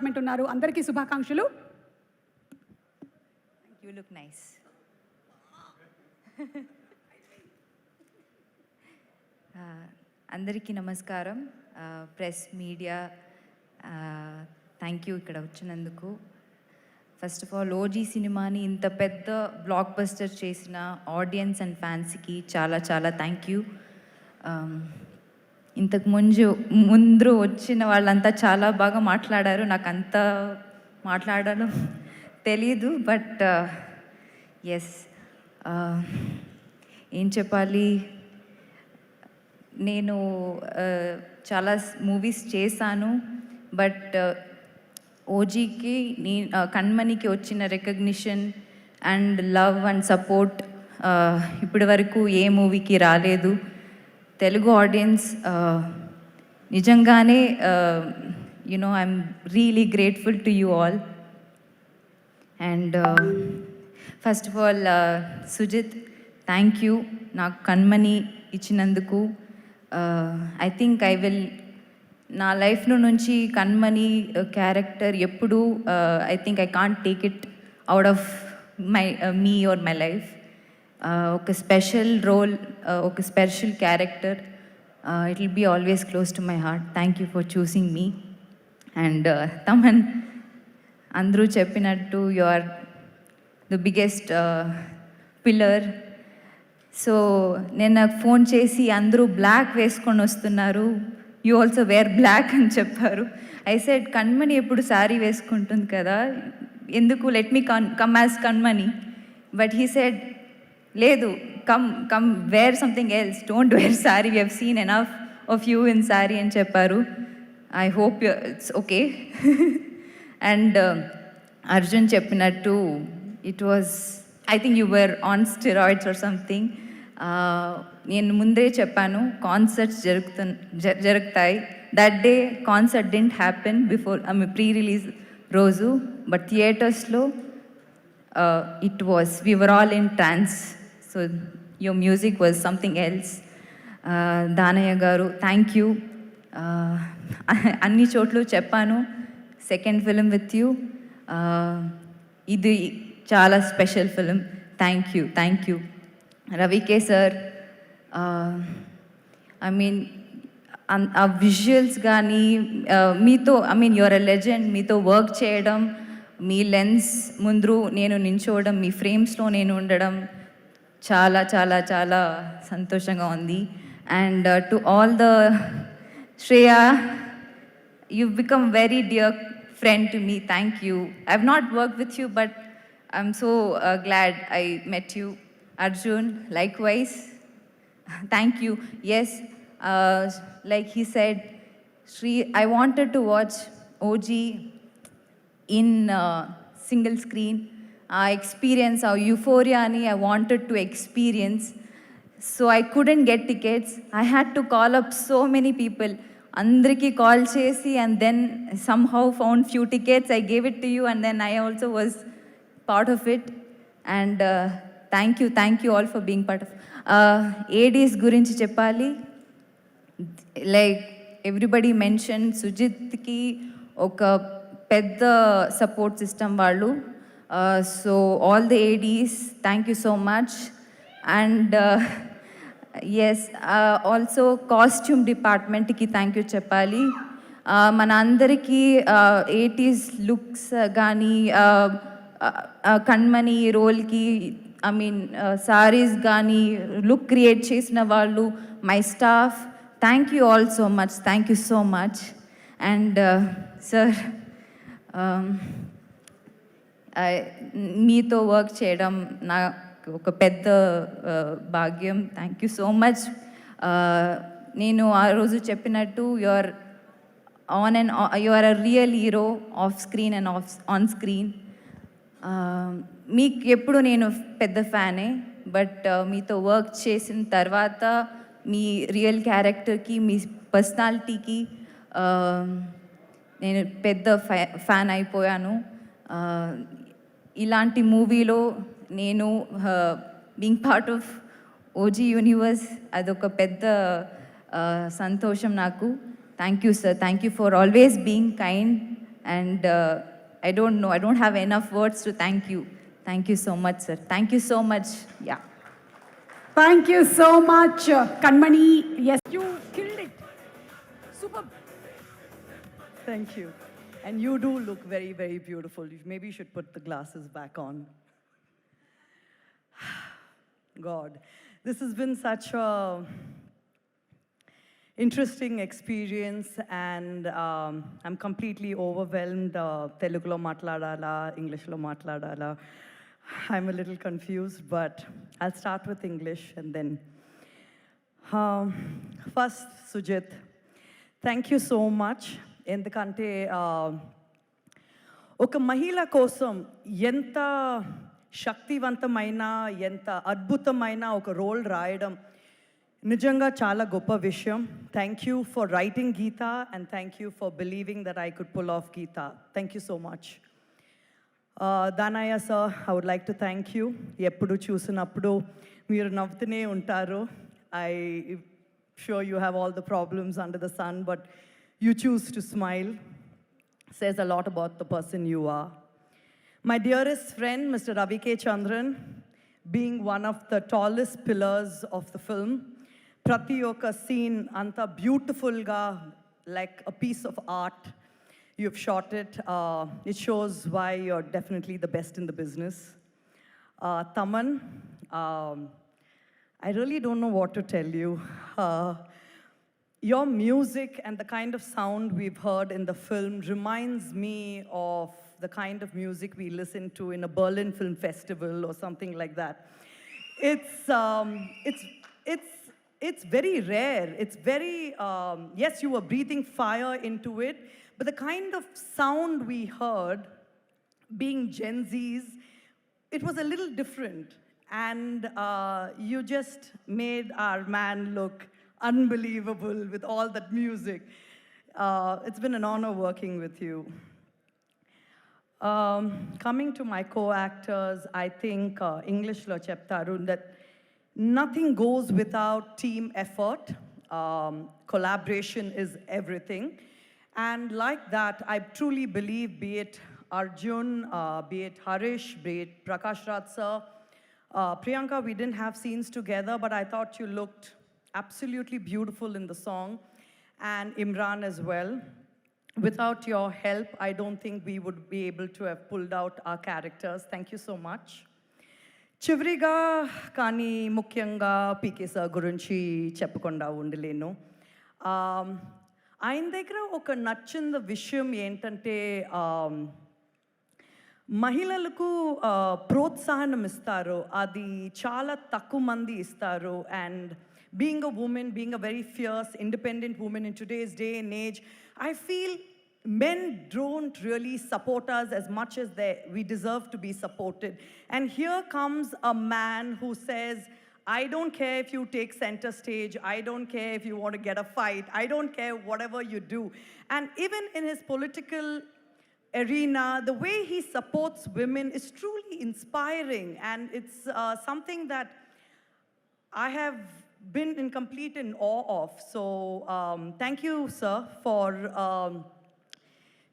Department ఉన్నారు. అందరికీ శుభాకాంక్షలు. You. లుక్ నైస్ uh, అందరికీ నమస్కారం. ప్రెస్ మీడియా థ్యాంక్ యూ ఇక్కడ వచ్చినందుకు. ఫస్ట్ ఆఫ్ ఆల్ ఓజీ సినిమాని ఇంత పెద్ద బ్లాక్ బస్టర్ చేసిన ఆడియన్స్ అండ్ ఫ్యాన్స్కి చాలా చాలా థ్యాంక్ యూ ఇంతకు ముందు ముందు వచ్చిన వాళ్ళంతా చాలా బాగా మాట్లాడారు. నాకు అంత మాట్లాడడం తెలీదు బట్ uh, ఎస్ uh, ఏం చెప్పాలి? నేను uh, చాలా మూవీస్ చేశాను బట్ ఓజీకి నీ కణ్మణికి వచ్చిన recognition and love and support ఇప్పటి వరకు ఏ మూవీకి రాలేదు. తెలుగు ఆడియన్స్ నిజంగానే you know I'm really grateful to you all and first of all Sujith thank you నాకు కన్మని ఇచ్చినందుకు. ఐ థింక్ ఐ విల్ నా లైఫ్లో నుంచి కన్మని క్యారెక్టర్ ఎప్పుడు I think I can't take it out of my me or my life ఒక special role ఒక special character it will be always close to my heart thank you for choosing me and Thaman అందరూ చెప్పినట్టు you are the biggest pillar so నేను నాకు phone చేసి అందరూ black వేసుకొని వస్తున్నారు. యూ ఆల్సో వేర్ బ్లాక్ అని చెప్పారు. ఐ సెడ్ కణ్మణి ఎప్పుడు శారీ వేసుకుంటుంది కదా? ఎందుకు? Let me can come as Kanmani. But he said లేదు come come wear something else don't wear sari we have seen enough of you in sari అని చెప్పారు. I hope it's okay and Arjun చెప్పినట్టు it was I think you were on steroids or something నేను ముందే చెప్పాను concerts జరుగుతు జ- జరుగుతాయి. That day concert didn't happen before I pre release రోజు. బట్ థియేటర్స్లో it was we were all in trance so your music was something else Danayya garu thank you uh, అన్ని చోట్ల చెప్పాను. సెకండ్ ఫిలిం విత్ యూ ఇది చాలా special film thank you thank you Ravi K sir I mean అన్- ఆ visuals కానీ uh, మీతో I mean your a legend మీతో work చేయడం మీ లెన్స్ ముందు నేను నించోవడం మీ ఫ్రేమ్స్లో నేను ఉండడం చాలా చాలా చాలా సంతోషంగా ఉంది uh, and to all the Shreya you've become very dear friend to me thank you i've not worked with you but i'm so uh, glad i met you arjun likewise thank you yes uh, like he said Sri, i wanted to watch og in uh, single screen ఆ experience ఆ యూఫోరియాని I wanted to experience so I couldn't get tickets I had to call up so many people అందరికీ call చేసి and then somehow found few tickets I gave it to you and then I also was part of it and thank you thank you all for being part of ADs గురించి చెప్పాలి. Like everybody mention సుజిత్కి ఒక పెద్ద support system వాళ్ళు. So all the ADs thank you so much and as also costume డిపార్ట్మెంట్కి thank you చెప్పాలి. మన అందరికీ ఎయిటీస్ లుక్స్ కానీ కణ్మణి రోల్కి ఐ మీన్ సారీస్ కానీ లుక్ క్రియేట్ చేసిన వాళ్ళు my staff thank you all so much thank you so much and sir మీతో వర్క్ చేయడం నా ఒక పెద్ద భాగ్యం. థ్యాంక్ యూ సో మచ్ నేను ఆ రోజు చెప్పినట్టు your on and you are a real hero off screen and off on screen మీకు ఎప్పుడు నేను పెద్ద ఫ్యానే బట్ మీతో వర్క్ చేసిన తర్వాత మీ రియల్ క్యారెక్టర్కి మీ పర్సనాలిటీకి నేను పెద్ద ఫ్యా ఫ్యాన్ అయిపోయాను. ఇలాంటి మూవీలో నేను being part of OG universe అదొక పెద్ద uh, సంతోషం నాకు thank you sir thank you for always being kind And uh, I don't know, I don't have enough words to thank you. Thank you so much, sir. Thank you so much. Yeah. Thank you so much Kanmani yes you killed it super Thank you. And you do look very, very beautiful. Maybe you should put the glasses back on. God, this has been such a interesting experience, and um, I'm completely overwhelmed. Uh, Telugulo matladala, Englishlo matladala. I'm a little confused, but I'll start with English and then. Um, first, Sujit, thank you so much ఎందుకంటే ఒక మహిళ కోసం ఎంత శక్తివంతమైన ఎంత అద్భుతమైన ఒక role రాయడం నిజంగా చాలా గొప్ప విషయం. Thank you for writing Geetha and thank you for believing that I could pull off Geetha thank you so much Danayya sir I would like to thank you ఎప్పుడు చూసినప్పుడు మీరు నవ్వుతూనే ఉంటారు. I sure you have all the problems under the sun but You choose to smile says a lot about the person you are. My dearest friend, Mr. Ravi K. Chandran, being one of the tallest pillars of the film, Prati Oka scene, Anta beautiful ga, like a piece of art. You've shot it. Uh, it shows why you're definitely the best in the business. Uh, Taman, um, I really don't know what your music and the kind of sound we've heard in the film reminds me of the kind of music we listen to in a Berlin Film Festival or something like that. It's, um, it's, it's, it's very rare. It's very, um, yes, you were breathing fire into it, but the kind of sound we heard being Gen Zs, it was a little different. And uh, you just made our man look unbelievable with all that music. Uh, it's been an honor working with you. Um, coming to my co-actors, I think uh, Englishlo cheptaru that nothing goes without team effort. Um, collaboration is everything. And like that, I truly believe, be it Arjun, uh, be it Harish, be it Prakash Raj sir, uh, Priyanka, we didn't have scenes together, but I thought you looked absolutely beautiful in the song, and Imran as well. Without your help, I don't think we would be able to have pulled out our characters. Thank you so much. చివరిగా కానీ ముఖ్యంగా పీకే sir గురించి చెప్పకుండా ఉండలేను ఆయన దగ్గర ఒక నచ్చిన విషయం ఏంటంటే మహిళలకు ప్రోత్సాహనం ఇస్తారు అది చాలా తక్కువ మంది ఇస్తారు and being a woman, being a very fierce, independent woman in today's day and age, I feel men don't really support us as much as they, we deserve to be supported. And here comes a man who says, I don't care if you take center stage. I don't care if you want to get a fight. I don't care whatever you do. And even in his political arena, the way he supports women is truly inspiring. And it's uh, something that I have been in complete in awe of. So um, thank you, sir, for. Um,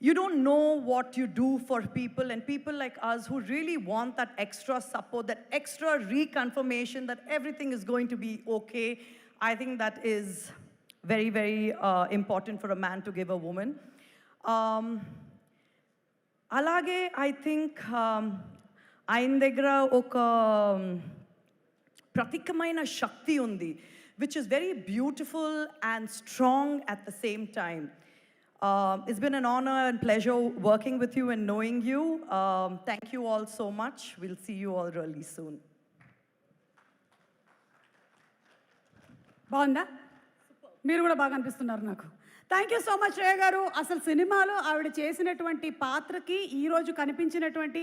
you don't know what you do for people, and people like us who really want that extra support, that extra reconfirmation that everything is going to be okay. I think that is very, very uh, important for a man to give a woman. Um, అలాగే I think ఆయన దగ్గర ఒక ప్రతీకమైన శక్తి ఉంది which is very beautiful and strong at the same time it's been an honour and pleasure working with you and knowing you thank you all so much will see you all really soon బాగుందా? మీరు కూడా బాగా అనిపిస్తున్నారు నాకు. Thank you so much Reya garu. అసలు సినిమాలో ఆవిడ చేసినటువంటి పాత్రకి ఈరోజు కనిపించినటువంటి